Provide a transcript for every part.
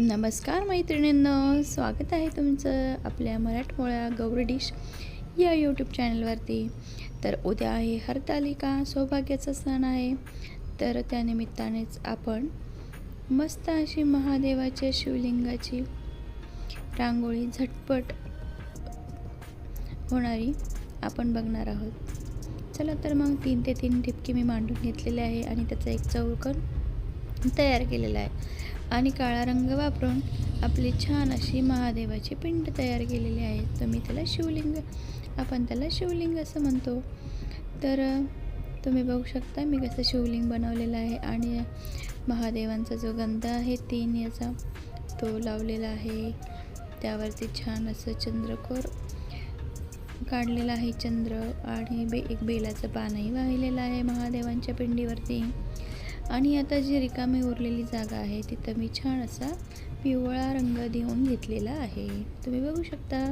नमस्कार मैत्रिणींनो स्वागत आहे तुमचं आपल्या मराठमोळ्या गौरी डिश या यूट्यूब चॅनलवरती. तर उद्या आहे हरतालिका सौभाग्याचा सण आहे. तर त्यानिमित्तानेच आपण मस्त अशी महादेवाच्या शिवलिंगाची रांगोळी झटपट होणारी आपण बघणार आहोत. चला तर मग तीन ते तीन ठिपके मी मांडून घेतलेले आहे आणि त्याचा एक चौकन तयार केलेला आहे. आणि काळा रंग वापरून आपली छान अशी महादेवाची पिंड तयार केलेली आहे. तर मी त्याला शिवलिंग आपण त्याला शिवलिंग असं म्हणतो. तर तुम्ही बघू शकता मी कसं शिवलिंग बनवलेलं आहे आणि महादेवांचा जो गंध आहे तीन याचा तो लावलेला आहे. त्यावरती छान असं चंद्रकोर काढलेला आहे चंद्र आणि बे एक बेलाचं पानही वाहिलेलं आहे महादेवांच्या पिंडीवरती. आणि आता जी रिकामी उरलेली जागा आहे तिथं मी छान असा पिवळा रंग देऊन घेतलेला आहे. तुम्ही बघू शकता.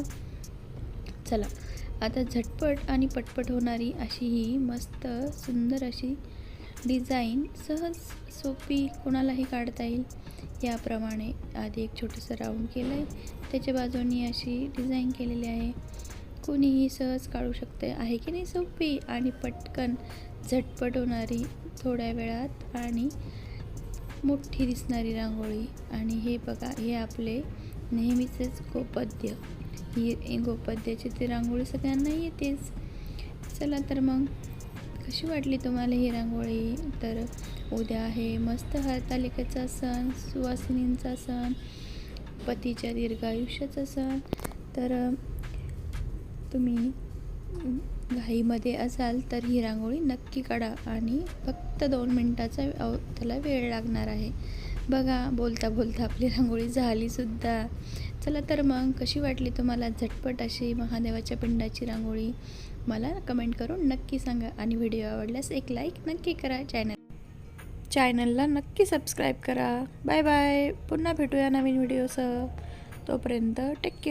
चला आता झटपट आणि पटपट होणारी अशी ही मस्त सुंदर अशी डिझाईन सहज सोपी कोणालाही काढता येईल. याप्रमाणे आधी एक छोटंसं राऊंड केलं आहे त्याच्या बाजूनी अशी डिझाईन केलेली आहे. कोणीही सहज काढू शकते आहे की नाही सोपी आणि पटकन झटपट होणारी थोड्या वेळात आणि मोठी दिसणारी रांगोळी. आणि हे बघा हे आपले नेहमीचेच गोपद्य. ही गोपद्याची ती रांगोळी सगळ्यांना येतेच. चला तर मग कशी वाटली तुम्हाला ही रांगोळी? तर उद्या आहे मस्त हरतालिकेचा सण सुवासिनींचा सण पतीच्या दीर्घायुष्याचा सण. तर तुम्ही घाईमध्ये असाल तर ही रांगोळी नक्की काढा आणि फक्त दोन मिनटाचा अव त्याला वेळ लागणार आहे. बघा बोलता बोलता आपली रांगोळी झालीसुद्धा. चला तर मग कशी वाटली तुम्हाला झटपट अशी महादेवाच्या पिंडाची रांगोळी? मला कमेंट करून नक्की सांगा आणि व्हिडिओ आवडल्यास एक लाईक नक्की करा. चॅनल चॅनलला नक्की सबस्क्राईब करा. Bye bye. पुन्हा भेटूया नवीन व्हिडिओसह. तोपर्यंत टेक केअर